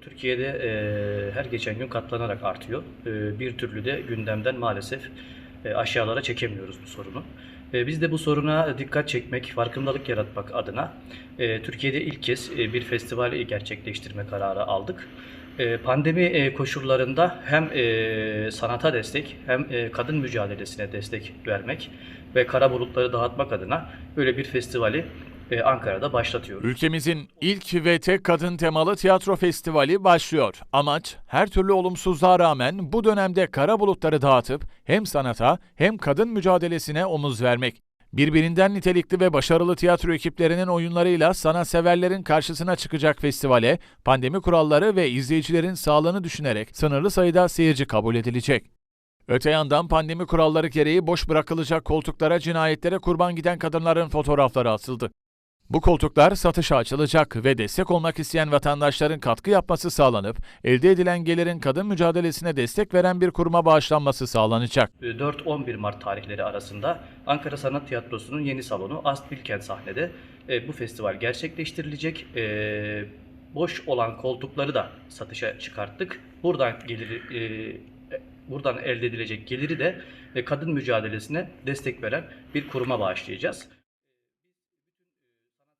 Türkiye'de e, her geçen gün katlanarak artıyor. E, bir türlü de gündemden maalesef e, aşağılara çekemiyoruz bu sorunu. E, biz de bu soruna dikkat çekmek, farkındalık yaratmak adına e, Türkiye'de ilk kez e, bir festival gerçekleştirme kararı aldık. E, pandemi e, koşullarında hem e, sanata destek hem e, kadın mücadelesine destek vermek ve kara bulutları dağıtmak adına böyle bir festivali e, Ankara'da başlatıyoruz. Ülkemizin ilk ve tek kadın temalı tiyatro festivali başlıyor. Amaç her türlü olumsuzluğa rağmen bu dönemde kara bulutları dağıtıp hem sanata hem kadın mücadelesine omuz vermek. Birbirinden nitelikli ve başarılı tiyatro ekiplerinin oyunlarıyla sanatseverlerin karşısına çıkacak festivale pandemi kuralları ve izleyicilerin sağlığını düşünerek sınırlı sayıda seyirci kabul edilecek. Öte yandan pandemi kuralları gereği boş bırakılacak koltuklara cinayetlere kurban giden kadınların fotoğrafları asıldı. Bu koltuklar satışa açılacak ve destek olmak isteyen vatandaşların katkı yapması sağlanıp elde edilen gelirin kadın mücadelesine destek veren bir kuruma bağışlanması sağlanacak. 4-11 Mart tarihleri arasında Ankara Sanat Tiyatrosu'nun yeni salonu Ast Bilkent sahnede e, bu festival gerçekleştirilecek. E, boş olan koltukları da satışa çıkarttık. Buradan geliri e, buradan elde edilecek geliri de kadın mücadelesine destek veren bir kuruma bağışlayacağız.